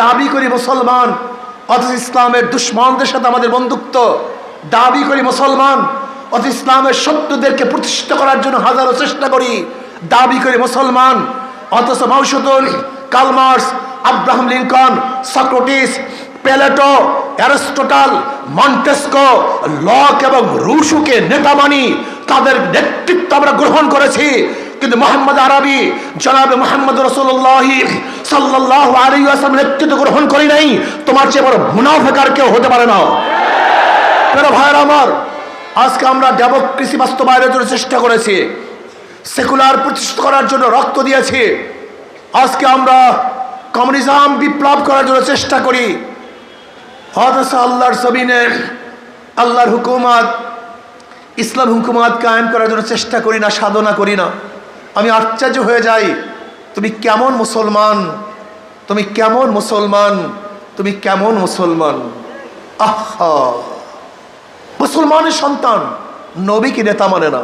দাবি করি মুসলমান, অথচ ইসলামের দুশ্মনদের সাথে আমাদের বন্ধুত্ব। দাবি করি মুসলমান, অথচ ইসলামের শত্রুদেরকে প্রতিষ্ঠিত করার জন্য হাজারো চেষ্টা করি। দাবি করি মুসলমান, অথচ মাউসুদুল Karl Marx, Abraham Lincoln, Socrates, Plato, Aristotle, Montesquieu, Locke এবং রুশুকে নেতা মানি তাদের নেতৃত্ব আমরা গ্রহণ করেছি। কিন্তু মোহাম্মদ আরবি, জনাবে মোহাম্মদ রসুল্লাহ সাল্লাহ আলী আসলাম নেতৃত্ব গ্রহণ করি নাই, তোমার চেয়ে বড় মুনাফেকার কেউ হতে পারে না। প্রিয় ভাইয়ের আমার, আজকে আমরা ডেমোক্রেসি বাস্তবায়নের জন্য চেষ্টা করেছি, সেকুলার প্রতিষ্ঠিত করার জন্য রক্ত দিয়েছি। আজকে আমরা কমিউনিজম বিপ্লব করার জন্য চেষ্টা করি। অথচ আল্লাহর জমিনে আল্লাহর হুকুমাত, ইসলাম হুকুমাত কায়েম করার জন্য চেষ্টা করি না, সাধনা করি না। আমি আশ্চর্য হয়ে যাই। তুমি কেমন মুসলমান? তুমি কেমন মুসলমান? তুমি কেমন মুসলমান? আহা! মুসলমানের সন্তান নবীকে নেতা মানে না।